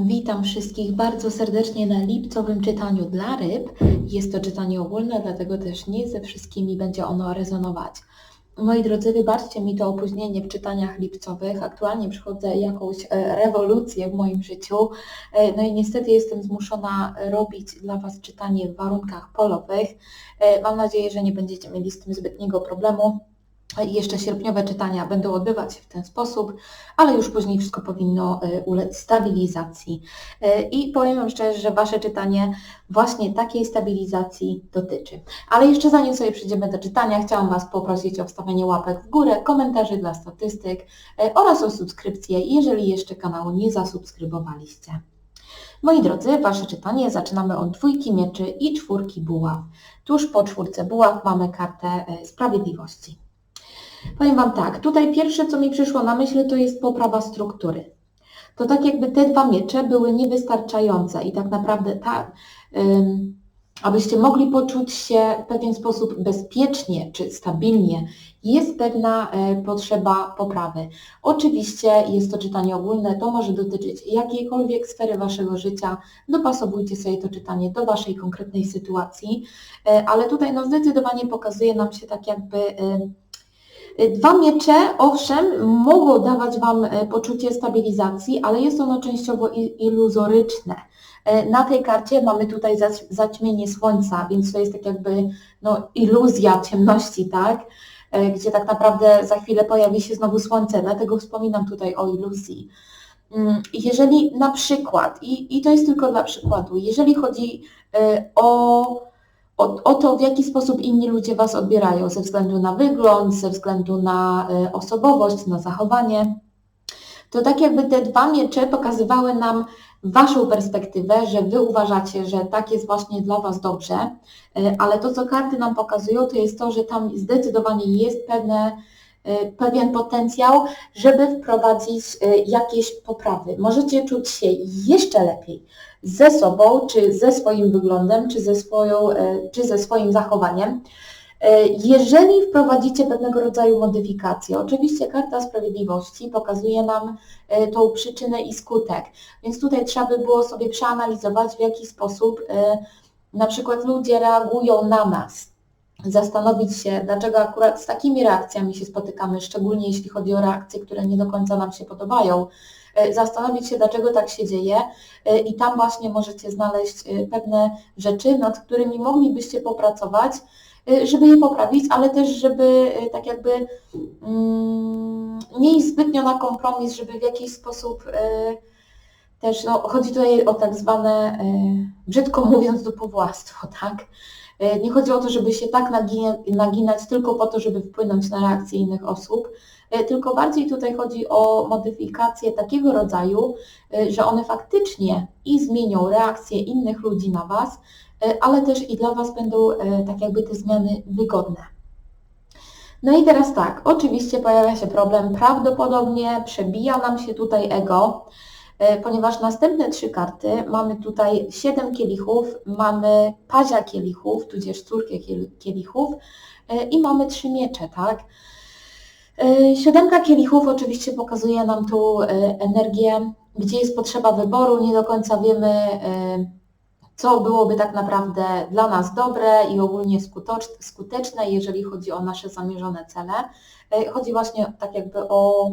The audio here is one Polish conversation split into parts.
Witam wszystkich bardzo serdecznie na lipcowym czytaniu dla ryb. Jest to czytanie ogólne, dlatego też nie ze wszystkimi będzie ono rezonować. Moi drodzy, wybaczcie mi to opóźnienie w czytaniach lipcowych. Aktualnie przychodzę jakąś e, rewolucję w moim życiu. E, No i niestety jestem zmuszona robić dla Was czytanie w warunkach polowych. E, Mam nadzieję, że nie będziecie mieli z tym zbytniego problemu. Jeszcze sierpniowe czytania będą odbywać się w ten sposób, ale już później wszystko powinno e, ulec stabilizacji. E, I powiem Wam szczerze, że Wasze czytanie właśnie takiej stabilizacji dotyczy. Ale jeszcze zanim sobie przejdziemy do czytania, chciałam Was poprosić o wstawienie łapek w górę, komentarzy dla statystyk e, oraz o subskrypcję, jeżeli jeszcze kanału nie zasubskrybowaliście. Moi drodzy, Wasze czytanie zaczynamy od dwójki mieczy i czwórki buław. Tuż po czwórce buław mamy kartę sprawiedliwości. Powiem Wam tak, tutaj pierwsze co mi przyszło na myśl to jest poprawa struktury. To tak jakby te dwa miecze były niewystarczające i tak naprawdę ta, ym, abyście mogli poczuć się w pewien sposób bezpiecznie czy stabilnie, jest pewna e, potrzeba poprawy. Oczywiście jest to czytanie ogólne, to może dotyczyć jakiejkolwiek sfery Waszego życia, dopasowujcie sobie to czytanie do Waszej konkretnej sytuacji, e, ale tutaj no zdecydowanie pokazuje nam się tak jakby... E, Dwa miecze, owszem, mogą dawać Wam e, poczucie stabilizacji, ale jest ono częściowo iluzoryczne. E, na tej karcie mamy tutaj zaćmienie słońca, więc to jest tak jakby no, iluzja ciemności, tak? Gdzie tak naprawdę za chwilę pojawi się znowu słońce, dlatego wspominam tutaj o iluzji. Mm, jeżeli na przykład, i, i to jest tylko dla przykładu, jeżeli chodzi o o, o, to, w jaki sposób inni ludzie Was odbierają, ze względu na wygląd, ze względu na y, osobowość, na zachowanie, to tak jakby te dwa miecze pokazywały nam Waszą perspektywę, że Wy uważacie, że tak jest właśnie dla Was dobrze, y, ale to, co karty nam pokazują, to jest to, że tam zdecydowanie jest pewne, y, pewien potencjał, żeby wprowadzić jakieś poprawy. Możecie czuć się jeszcze lepiej ze sobą, czy ze swoim wyglądem, czy ze, swoją, e, czy ze swoim zachowaniem. E, jeżeli wprowadzicie pewnego rodzaju modyfikacje, oczywiście karta sprawiedliwości pokazuje nam e, tą przyczynę i skutek, więc tutaj trzeba by było sobie przeanalizować, w jaki sposób na przykład ludzie reagują na nas, zastanowić się, dlaczego akurat z takimi reakcjami się spotykamy, szczególnie jeśli chodzi o reakcje, które nie do końca nam się podobają, zastanowić się, dlaczego tak się dzieje e, i tam właśnie możecie znaleźć e, pewne rzeczy, nad którymi moglibyście popracować, żeby je poprawić, ale też, żeby tak jakby mm, nie iść zbytnio na kompromis, żeby w jakiś sposób też, no, chodzi tutaj o tak zwane, brzydko mówiąc, dupowładztwo, tak? Nie chodzi o to, żeby się tak naginać tylko po to, żeby wpłynąć na reakcje innych osób, E, tylko bardziej tutaj chodzi o modyfikacje takiego rodzaju, e, że one faktycznie i zmienią reakcję innych ludzi na Was, e, ale też i dla Was będą tak jakby te zmiany wygodne. No i teraz tak, oczywiście pojawia się problem, prawdopodobnie przebija nam się tutaj ego, ponieważ następne trzy karty, mamy tutaj siedem kielichów, mamy pazia kielichów, tudzież córkę kielichów i mamy trzy miecze, tak? E, siódemka kielichów oczywiście pokazuje nam tu e, energię, gdzie jest potrzeba wyboru, nie do końca wiemy, e, co byłoby tak naprawdę dla nas dobre i ogólnie skuteczne, jeżeli chodzi o nasze zamierzone cele. Chodzi właśnie tak jakby o,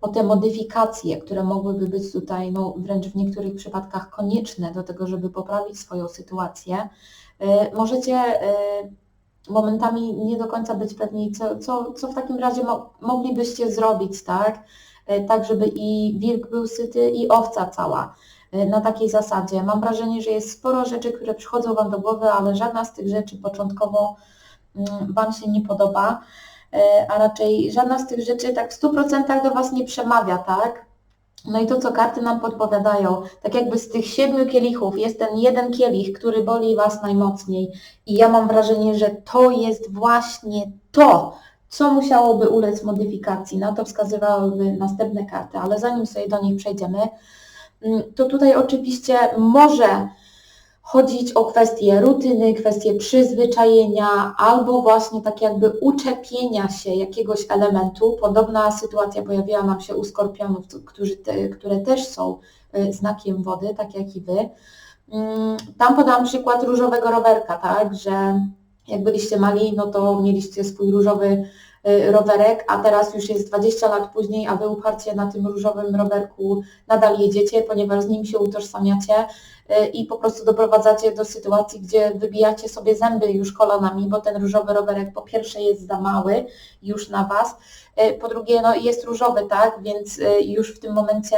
o te modyfikacje, które mogłyby być tutaj no, wręcz w niektórych przypadkach konieczne do tego, żeby poprawić swoją sytuację. Możecie momentami nie do końca być pewni, co, co, co w takim razie mo moglibyście zrobić, tak? E, tak, żeby i wilk był syty i owca cała. E, na takiej zasadzie. Mam wrażenie, że jest sporo rzeczy, które przychodzą Wam do głowy, ale żadna z tych rzeczy początkowo mm, Wam się nie podoba, e, a raczej żadna z tych rzeczy tak w 100% do Was nie przemawia, tak? No i to, co karty nam podpowiadają, tak jakby z tych siedmiu kielichów jest ten jeden kielich, który boli Was najmocniej. I ja mam wrażenie, że to jest właśnie to, co musiałoby ulec modyfikacji. Na to wskazywałyby następne karty, ale zanim sobie do nich przejdziemy, mm, to tutaj oczywiście może chodzić o kwestie rutyny, kwestie przyzwyczajenia albo właśnie tak jakby uczepienia się jakiegoś elementu. Podobna sytuacja pojawiła nam się u skorpionów, którzy te, które też są y, znakiem wody, tak jak i Wy. Mm, tam podam przykład różowego rowerka, tak, że jak byliście mali, no to mieliście swój różowy rowerek, a teraz już jest 20 lat później, a Wy uparcie na tym różowym rowerku nadal jedziecie, ponieważ z nim się utożsamiacie y, i po prostu doprowadzacie do sytuacji, gdzie wybijacie sobie zęby już kolonami, bo ten różowy rowerek po pierwsze jest za mały już na Was, y, po drugie no jest różowy, tak, więc już w tym momencie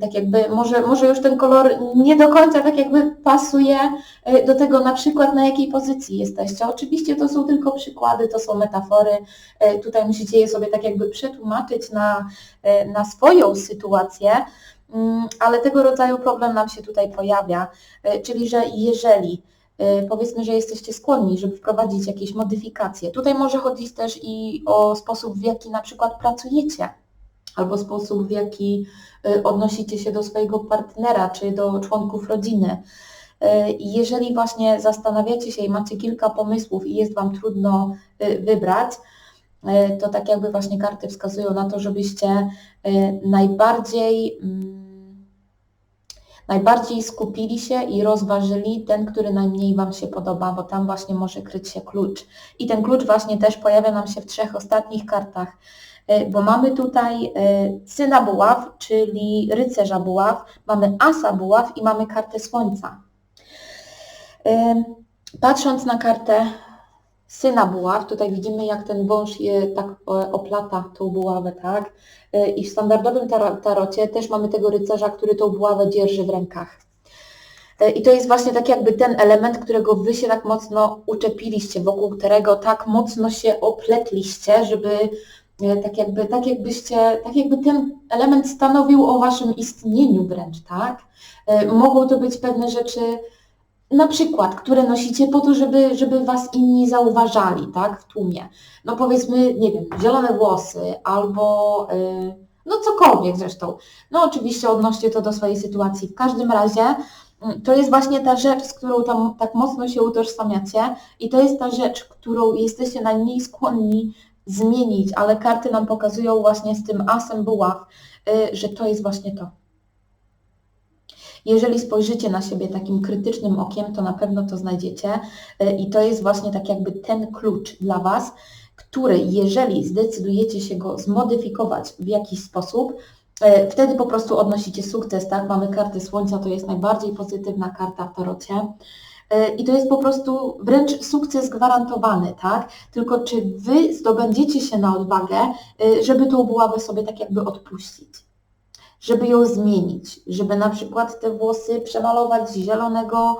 tak jakby może, może już ten kolor nie do końca tak jakby pasuje e, do tego na przykład na jakiej pozycji jesteście. Oczywiście to są tylko przykłady, to są metafory. E, tutaj musicie je sobie tak jakby przetłumaczyć na, e, na swoją sytuację, mm, ale tego rodzaju problem nam się tutaj pojawia, czyli że jeżeli powiedzmy, że jesteście skłonni, żeby wprowadzić jakieś modyfikacje. Tutaj może chodzić też i o sposób, w jaki na przykład pracujecie, albo sposób, w jaki y, odnosicie się do swojego partnera czy do członków rodziny. Y, jeżeli właśnie zastanawiacie się i macie kilka pomysłów i jest Wam trudno y, wybrać, to tak jakby właśnie karty wskazują na to, żebyście najbardziej, mm, najbardziej skupili się i rozważyli ten, który najmniej Wam się podoba, bo tam właśnie może kryć się klucz. I ten klucz właśnie też pojawia nam się w trzech ostatnich kartach. E, bo mamy tutaj e, syna buław, czyli rycerza buław, mamy asa buław i mamy kartę słońca. E, patrząc na kartę syna buław, tutaj widzimy jak ten wąż je tak oplata tą buławę, tak? I w standardowym tarocie też mamy tego rycerza, który tą buławę dzierży w rękach. I to jest właśnie tak jakby ten element, którego Wy się tak mocno uczepiliście, wokół którego tak mocno się opletliście, żeby tak jakby, tak jakbyście, tak jakby ten element stanowił o waszym istnieniu wręcz, tak? E, mogą to być pewne rzeczy, na przykład, które nosicie po to, żeby, żeby was inni zauważali, tak, w tłumie. No powiedzmy, nie wiem, zielone włosy albo yy, no cokolwiek zresztą. No oczywiście odnoście to do swojej sytuacji. W każdym razie mm, to jest właśnie ta rzecz, z którą tam tak mocno się utożsamiacie i to jest ta rzecz, którą jesteście najmniej skłonni zmienić, ale karty nam pokazują właśnie z tym asem buław, y, że to jest właśnie to. Jeżeli spojrzycie na siebie takim krytycznym okiem, to na pewno to znajdziecie y, i to jest właśnie tak jakby ten klucz dla Was, który jeżeli zdecydujecie się go zmodyfikować w jakiś sposób, y, wtedy po prostu odnosicie sukces, tak? Mamy kartę Słońca, to jest najbardziej pozytywna karta w tarocie. E, I to jest po prostu wręcz sukces gwarantowany, tak? Tylko czy Wy zdobędziecie się na odwagę, e, żeby tą buławę sobie tak jakby odpuścić? Żeby ją zmienić, żeby na przykład te włosy przemalować z zielonego,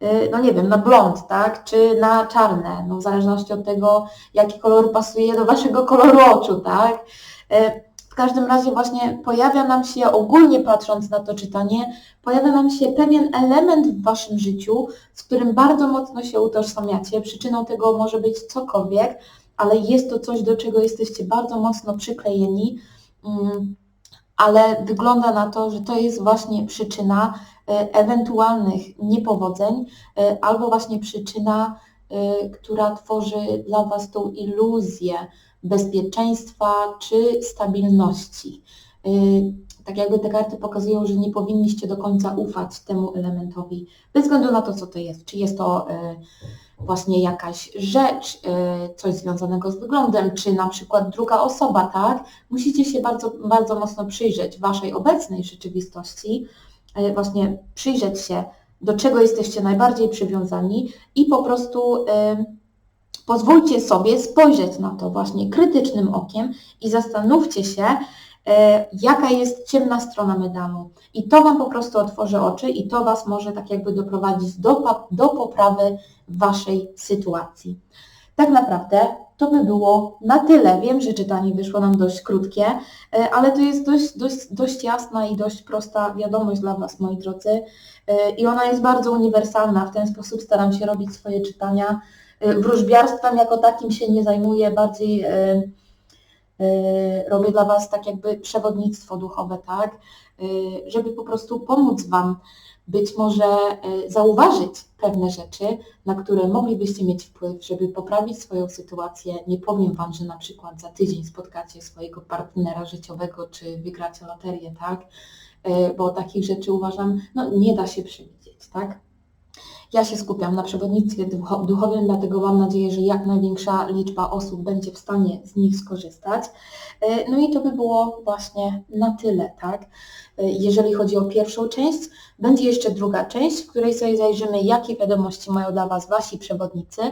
e, no nie wiem, na blond, tak? Czy na czarne, no w zależności od tego, jaki kolor pasuje do Waszego koloru oczu, tak? W każdym razie właśnie pojawia nam się, ogólnie patrząc na to czytanie, pojawia nam się pewien element w Waszym życiu, z którym bardzo mocno się utożsamiacie. Przyczyną tego może być cokolwiek, ale jest to coś, do czego jesteście bardzo mocno przyklejeni, mm, ale wygląda na to, że to jest właśnie przyczyna e, ewentualnych niepowodzeń e, albo właśnie przyczyna, która tworzy dla Was tą iluzję, bezpieczeństwa czy stabilności. Y, tak jakby te karty pokazują, że nie powinniście do końca ufać temu elementowi, bez względu na to, co to jest. Czy jest to y, właśnie jakaś rzecz, y, coś związanego z wyglądem, czy na przykład druga osoba, tak? Musicie się bardzo, bardzo mocno przyjrzeć Waszej obecnej rzeczywistości, właśnie przyjrzeć się, do czego jesteście najbardziej przywiązani i po prostu pozwólcie sobie spojrzeć na to właśnie krytycznym okiem i zastanówcie się, e, jaka jest ciemna strona medalu. I to Wam po prostu otworzy oczy i to Was może tak jakby doprowadzić do, do poprawy Waszej sytuacji. Tak naprawdę to by było na tyle. Wiem, że czytanie wyszło nam dość krótkie, e, ale to jest dość, dość, dość jasna i dość prosta wiadomość dla Was, moi drodzy. E, I ona jest bardzo uniwersalna. W ten sposób staram się robić swoje czytania. Y, wróżbiarstwem jako takim się nie zajmuję, bardziej robię dla Was tak jakby przewodnictwo duchowe, tak, y, żeby po prostu pomóc Wam być może y, zauważyć pewne rzeczy, na które moglibyście mieć wpływ, żeby poprawić swoją sytuację. Nie powiem Wam, że na przykład za tydzień spotkacie swojego partnera życiowego, czy wygracie loterię, tak? Y, Bo takich rzeczy uważam, no nie da się przewidzieć, tak? Ja się skupiam na przewodnictwie ducho- duchowym, dlatego mam nadzieję, że jak największa liczba osób będzie w stanie z nich skorzystać. Y, No i to by było właśnie na tyle, tak? Y, Jeżeli chodzi o pierwszą część, będzie jeszcze druga część, w której sobie zajrzymy, jakie wiadomości mają dla Was Wasi przewodnicy.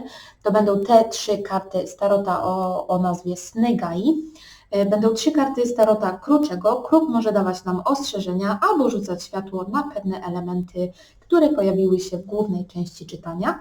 To będą te trzy karty Starota o, o nazwie Snegai. Y, Będą trzy karty Starota Kruczego. Kruk może dawać nam ostrzeżenia albo rzucać światło na pewne elementy, które pojawiły się w głównej części czytania.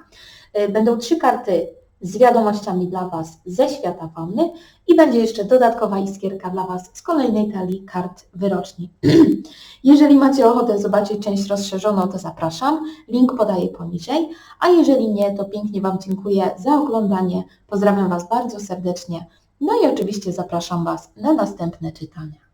Y, Będą trzy karty z wiadomościami dla Was ze świata fauny i będzie jeszcze dodatkowa iskierka dla Was z kolejnej talii kart wyroczni. Jeżeli macie ochotę zobaczyć część rozszerzoną, to zapraszam. Link podaję poniżej. A jeżeli nie, to pięknie Wam dziękuję za oglądanie. Pozdrawiam Was bardzo serdecznie. No i oczywiście zapraszam Was na następne czytania.